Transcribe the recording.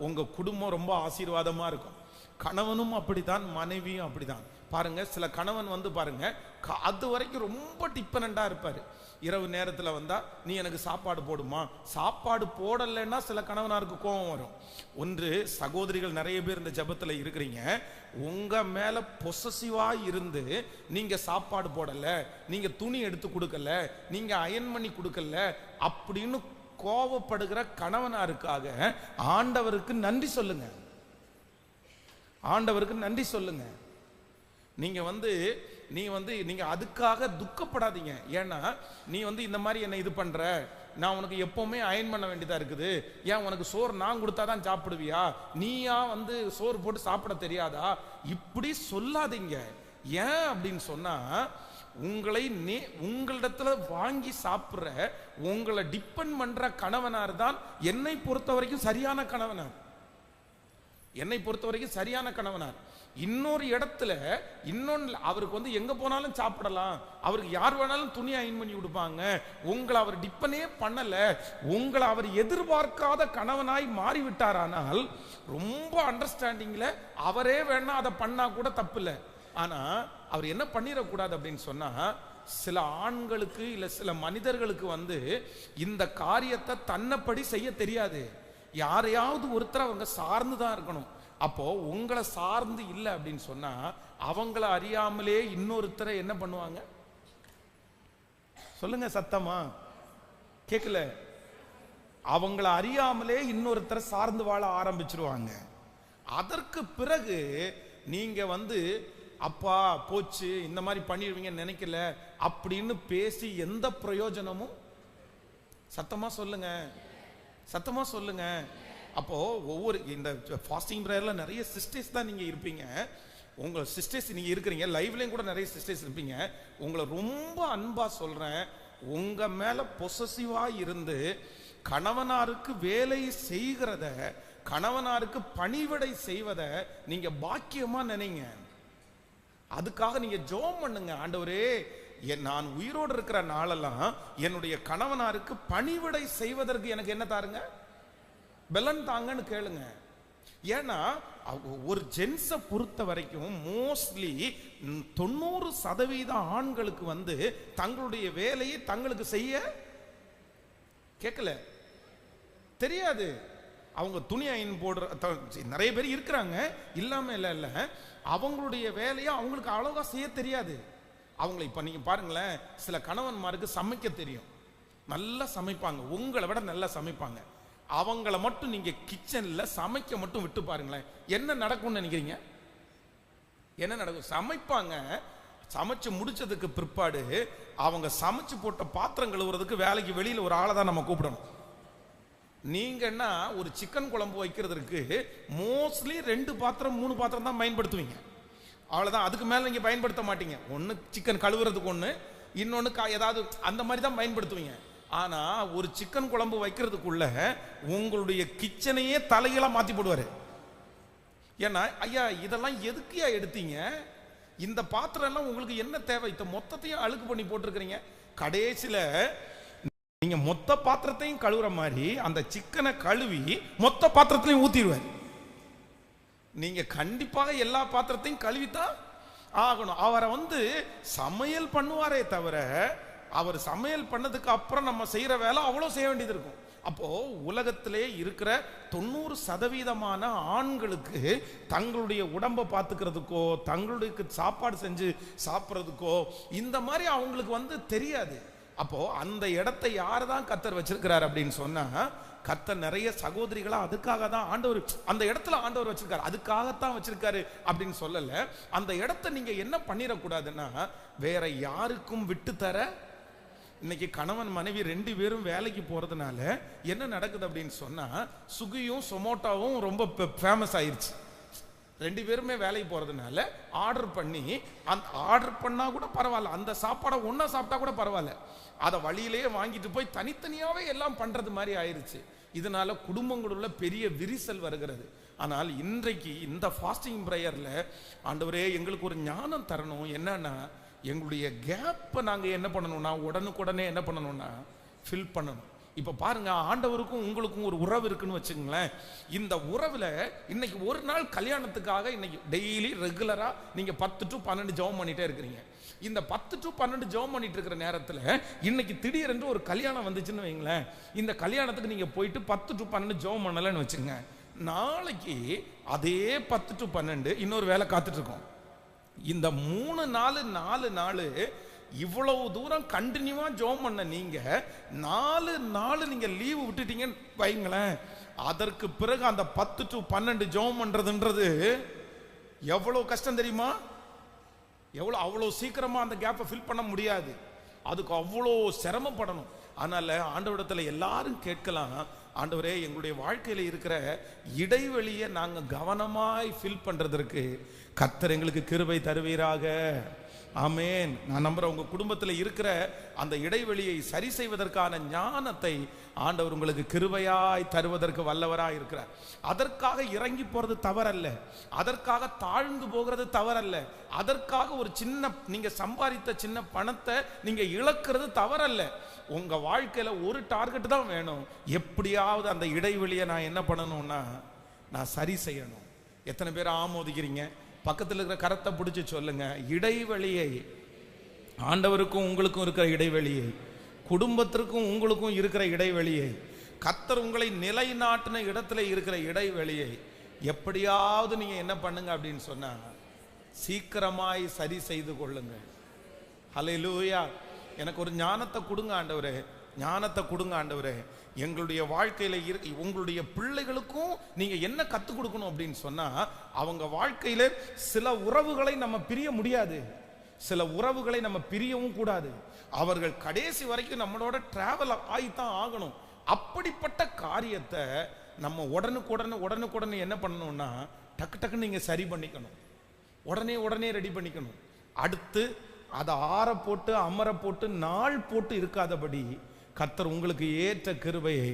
உங்கள் குடும்பம் ரொம்ப ஆசீர்வாதமாக இருக்கும். கணவனும் அப்படித்தான் மனைவியும் அப்படிதான் பாருங்க சில கணவன் வந்து பாருங்க க- அது வரைக்கும் ரொம்ப டிப்பனண்டா இருப்பார். இரவு நேரத்தில் வந்தா நீ எனக்கு சாப்பாடு போடுமா? சாப்பாடு போடலைன்னா சில கணவனாருக்கு கோபம் வரும். ஒன்று சகோதரிகள் நிறைய பேர் இந்த ஜபத்தில் இருக்கிறீங்க. உங்க மேல பொசசிவா இருந்து நீங்க சாப்பாடு போடல நீங்க துணி எடுத்து கொடுக்கல நீங்க அயன் பண்ணி கொடுக்கல அப்படின்னு கோவப்படுகிற கணவனாருக்காக ஆண்டவருக்கு நன்றி சொல்லுங்க. ஆண்டவருக்கு நன்றி சொல்லுங்க. நீங்க வந்து நீ வந்து நீங்க அதுக்காக துக்கப்படாதீங்க. ஏன்னா நீ வந்து இந்த மாதிரி என்ன இது பண்ற. நான் உனக்கு எப்பவுமே அயன் பண்ண வேண்டியதா இருக்குது. ஏன் உனக்கு சோறு நான் கொடுத்தாதான் சாப்பிடுவியா? நீயா வந்து சோறு போட்டு சாப்பிட தெரியாதா? இப்படி சொல்லாதீங்க. ஏன் அப்படின்னு சொன்னா உங்களை நே உங்களிடத்துல வாங்கி சாப்பிட்ற உங்களை டிபெண்ட் பண்ற கணவனார் தான் என்னை பொறுத்த வரைக்கும் சரியான கணவனார். என்னை பொறுத்த வரைக்கும் சரியான கணவனார். இன்னொரு இடத்துல இன்னொன்னு அவருக்கு வந்து எங்க போனாலும் சாப்பிடலாம். அவருக்கு யார் வேணாலும் துணி அயன் பண்ணி கொடுப்பாங்க. உங்களை அவர் டிப்பனே பண்ணல. உங்களை அவர் எதிர்பார்க்காத கணவனாய் மாறிவிட்டாரானால் ரொம்ப அண்டர்ஸ்டாண்டிங்ல அவரே வேணா அதை பண்ணா கூட தப்பு இல்லை ஆனா அவர் என்ன பண்ணிடக்கூடாது அப்படின்னு சொன்னா சில ஆண்களுக்கு இல்ல சில மனிதர்களுக்கு வந்து இந்த காரியத்தை தன்னப்படி செய்ய தெரியாது. யாரையாவது ஒருத்தர் அவங்க சார்ந்து தான் இருக்கணும். அப்போ உங்களை சார்ந்து இல்லை அப்படின்னு சொன்னா அவங்கள அறியாமலே இன்னொருத்தரை என்ன பண்ணுவாங்க? சொல்லுங்க சத்தமா. கேட்கல அவங்கள அறியாமலே இன்னொருத்தரை சார்ந்து வாழ ஆரம்பிச்சிருவாங்க. அதற்கு பிறகு நீங்க வந்து அப்பா போச்சு இந்த மாதிரி பண்ணிடுவீங்கன்னு நினைக்கல அப்படின்னு பேசி எந்த பிரயோஜனமும்? சத்தமாக சொல்லுங்க. சத்தமாக சொல்லுங்க. அப்போ ஒவ்வொரு இந்த ஃபாஸ்டிங் ப்ரேயர்ல நிறைய சிஸ்டர்ஸ் தான் நீங்க இருப்பீங்க. உங்க சிஸ்டர்ஸ் நீங்க இருக்கிறீங்க. லைவ்லயும் கூட நிறைய சிஸ்டர்ஸ் இருப்பீங்க. உங்களை ரொம்ப அன்பா சொல்றேன். உங்க மேல பொசசிவா இருந்து கணவனாருக்கு வேலை செய்கிறத கணவனாருக்கு பணிவிடை செய்வத நீங்க பாக்கியமா நினைங்க. அதுக்காக நீங்க ஜோம் பண்ணுங்க ஆண்டவரே. என் நான் உயிரோடு இருக்கிற நாளெல்லாம் என்னுடைய கணவனாருக்கு பணிவிடை செய்வதற்கு எனக்கு என்ன தாருங்க? பெலன் தாங்கன்னு கேளுங்க. ஏன்னா ஒரு ஜென்ஸை பொறுத்த வரைக்கும் மோஸ்ட்லி தொண்ணூறு சதவீத ஆண்களுக்கு வந்து தங்களுடைய வேலையை தங்களுக்கு செய்ய கேட்கல. தெரியாது. அவங்க துணி அயன் போடுற த- நிறைய பேர் இருக்கிறாங்க. இல்லாமல் இல்லை இல்லை. அவங்களுடைய வேலையை அவங்களுக்கு அழகாக செய்ய தெரியாது. அவங்களை இப்போ நீங்கள் பாருங்களேன் சில கணவன்மாருக்கு சமைக்க தெரியும். நல்லா சமைப்பாங்க. உங்களை விட நல்லா சமைப்பாங்க. அவங்கள மட்டும் நீங்கள் கிச்சனில் சமைக்க மட்டும் விட்டு பாருங்களேன். என்ன நடக்கும்னு நினைக்கிறீங்க? என்ன நடக்கும்? சமைப்பாங்க. சமைச்சு முடிச்சதுக்கு பிற்பாடு அவங்க சமைச்சு போட்ட பாத்திரம் கழுவுறதுக்கு வேலைக்கு வெளியில் ஒரு ஆளை தான் நம்ம கூப்பிடணும். நீங்கன்னா ஒரு சிக்கன் குழம்பு வைக்கிறதுக்கு மோஸ்ட்லி ரெண்டு பாத்திரம் மூணு பாத்திரம் தான் பயன்படுத்துவீங்க. அவ்வளோதான் அதுக்கு மேலே நீங்கள் பயன்படுத்த மாட்டீங்க. ஒன்று சிக்கன் கழுவுறதுக்கு ஒன்று இன்னொன்று கா- ஏதாவது அந்த மாதிரி தான் பயன்படுத்துவீங்க. ஆனால் ஒரு சிக்கன் குழம்பு வைக்கிறதுக்குள்ள உங்களுடைய கிச்சனையே தலையெல்லாம் மாற்றி போடுவார். ஏன்னா ஐயா இதெல்லாம் எதுக்குயா எடுத்தீங்க? இந்த பாத்திரம் எல்லாம் உங்களுக்கு என்ன தேவை? இந்த மொத்தத்தையும் அழுக்கு பண்ணி போட்டிருக்கிறீங்க. கடைசியில் நீங்க மொத்த பாத்திரத்தையும் கழுவுற மாதிரி அந்த சிக்கனை கழுவி மொத்த பாத்திரத்திலையும் ஊத்திடுவார் நீங்க கண்டிப்பாக எல்லா பாத்திரத்தையும் கழுவித்தான் ஆகணும். அவரை வந்து சமையல் பண்ணுவாரே தவிர அவர் சமையல் பண்ணதுக்கு அப்புறம் நம்ம செய்யற வேலை அவ்வளோ செய்ய வேண்டியது இருக்கும். அப்போ உலகத்திலே இருக்கிற தொண்ணூறு சதவீதமான ஆண்களுக்கு தங்களுடைய உடம்பை பார்த்துக்கிறதுக்கோ தங்களுடைய சாப்பாடு செஞ்சு சாப்பிட்றதுக்கோ இந்த மாதிரி அவங்களுக்கு வந்து தெரியாது. அப்போ அந்த இடத்தை யார் தான் கத்தர் வச்சிருக்கிறார் அப்படின்னு சொன்னா கத்தர் நிறைய சகோதரிகளா அதுக்காக தான் ஆண்டவர் அந்த இடத்துல ஆண்டவர் வச்சிருக்காரு அதுக்காகத்தான் வச்சிருக்காரு அப்படின்னு சொல்லல. அந்த இடத்த நீங்க என்ன பண்ணிடக்கூடாதுன்னா வேற யாருக்கும் விட்டு தர இன்னைக்கு கணவன் மனைவி ரெண்டு பேரும் வேலைக்கு போறதுனால என்ன நடக்குது அப்படின்னு சொன்னா சுகியும் சொமோட்டோவும் ரொம்ப ஃபேமஸ் ஆயிடுச்சு ரெண்டு பேருமே வேலைக்கு போகிறதுனால ஆர்டர் பண்ணி அந்த ஆர்டர் பண்ணால் கூட பரவாயில்ல. அந்த சாப்பாடை ஒன்றா சாப்பிட்டா கூட பரவாயில்ல. அதை வழியிலேயே வாங்கிட்டு போய் தனித்தனியாகவே எல்லாம் பண்ணுறது மாதிரி ஆயிடுச்சு இதனால குடும்பங்களுள்ள பெரிய விரிசல் வருகிறது. ஆனால் இன்றைக்கு இந்த ஃபாஸ்டிங் ப்ரேயரில் ஆண்டவரே எங்களுக்கு ஒரு ஞானம் தரணும். என்னன்னா எங்களுடைய கேப்பை நாங்கள் என்ன பண்ணணும்னா உடனுக்குடனே என்ன பண்ணணும்னா ஃபில் பண்ணணும். இப்போ பாருங்க ஆண்டவருக்கும் உங்களுக்கும் ஒரு உறவு இருக்குன்னு வச்சுங்களேன் இந்த உறவில் இன்னைக்கு ஒரு நாள் கல்யாணத்துக்காக இன்னைக்கு டெய்லி ரெகுலராக நீங்கள் பத்து டு பன்னெண்டு ஜெபம் பண்ணிட்டே இருக்கிறீங்க. இந்த பத்து டு பன்னெண்டு ஜெபம் பண்ணிட்டு இருக்கிற நேரத்தில் இன்னைக்கு திடீரென்று ஒரு கல்யாணம் வந்துச்சுன்னு வைங்களேன். இந்த கல்யாணத்துக்கு நீங்கள் போயிட்டு பத்து டு பன்னெண்டு ஜெபம் பண்ணலன்னு வச்சுங்க நாளைக்கு அதே பத்து டு பன்னெண்டு இன்னொரு வேலை காத்துட்ருக்கோம் இந்த மூணு நாலு நாலு நாள் இவ்வளவு தூரம் கண்டினியூவாக ஜோம் பண்ண நீங்கள் நாலு நாள் நீங்கள் லீவு விட்டுட்டீங்கன்னு வைங்களேன். அதற்கு பிறகு அந்த பத்து டு பன்னெண்டு ஜோம் பண்ணுறதுன்றது எவ்வளோ கஷ்டம் தெரியுமா? எவ்வளோ அவ்வளோ சீக்கிரமாக அந்த கேப்பை ஃபில் பண்ண முடியாது. அதுக்கு அவ்வளோ சிரமப்படணும். அதனால் ஆண்டவரிடத்தில் எல்லாரும் கேட்கலாம். ஆண்டவரே எங்களுடைய வாழ்க்கையில் இருக்கிற இடைவெளியை நாங்கள் கவனமாய் ஃபில் பண்ணுறதற்கு கத்தர் எங்களுக்கு கிருபை தருவீராக. ஆமேன். நான் நம்புகிறேன் உங்கள் குடும்பத்தில் இருக்கிற அந்த இடைவெளியை சரி செய்வதற்கான ஞானத்தை ஆண்டவர் உங்களுக்கு கிருபையாய் தருவதற்கு வல்லவராக இருக்கிறார். அதற்காக இறங்கி போறது தவறல்ல. அதற்காக தாழ்ந்து போகிறது தவறல்ல. அதற்காக ஒரு சின்ன நீங்கள் சம்பாதித்த சின்ன பணத்தை நீங்கள் இழக்கிறது தவறல்ல. உங்கள் வாழ்க்கையில ஒரு டார்கெட் தான் வேணும். எப்படியாவது அந்த இடைவெளியை நான் என்ன பண்ணணும்னா நான் சரி செய்யணும். எத்தனை பேர் ஆமோதிக்கிறீங்க? பக்கத்தில் இருக்கிற கரத்தை பிடிச்சி சொல்லுங்க. இடைவெளியை. ஆண்டவருக்கும் உங்களுக்கும் இருக்கிற இடைவெளியை. குடும்பத்திற்கும் உங்களுக்கும் இருக்கிற இடைவெளியை. கத்தர் உங்களை நிலைநாட்டின இடத்துல இருக்கிற இடைவெளியை. எப்படியாவது நீங்க என்ன பண்ணுங்க அப்படின்னு சொன்னாங்க சீக்கிரமாய் சரி செய்து கொள்ளுங்க லூயா எனக்கு ஒரு ஞானத்தை கொடுங்க ஆண்டவரே. ஞானத்தை கொடுங்க ஆண்டவரே. எங்களுடைய வாழ்க்கையில் இரு உங்களுடைய பிள்ளைகளுக்கும் நீங்கள் என்ன கற்றுக் கொடுக்கணும் அப்படின்னு சொன்னால் அவங்க வாழ்க்கையில் சில உறவுகளை நம்ம பிரிய முடியாது. சில உறவுகளை நம்ம பிரியவும் கூடாது. அவர்கள் கடைசி வரைக்கும் நம்மளோட டிராவல் ஆகித்தான் ஆகணும். அப்படிப்பட்ட காரியத்தை நம்ம உடனுக்குடனே உடனுக்குடனே என்ன பண்ணணும்னா டக்கு டக்குன்னு நீங்கள் சரி பண்ணிக்கணும். உடனே உடனே ரெடி பண்ணிக்கணும். அடுத்து அதை ஆற போட்டு அமர போட்டு நாள் போட்டு இருக்காதபடி கர்த்தர் உங்களுக்கு ஏற்ற கிருபையை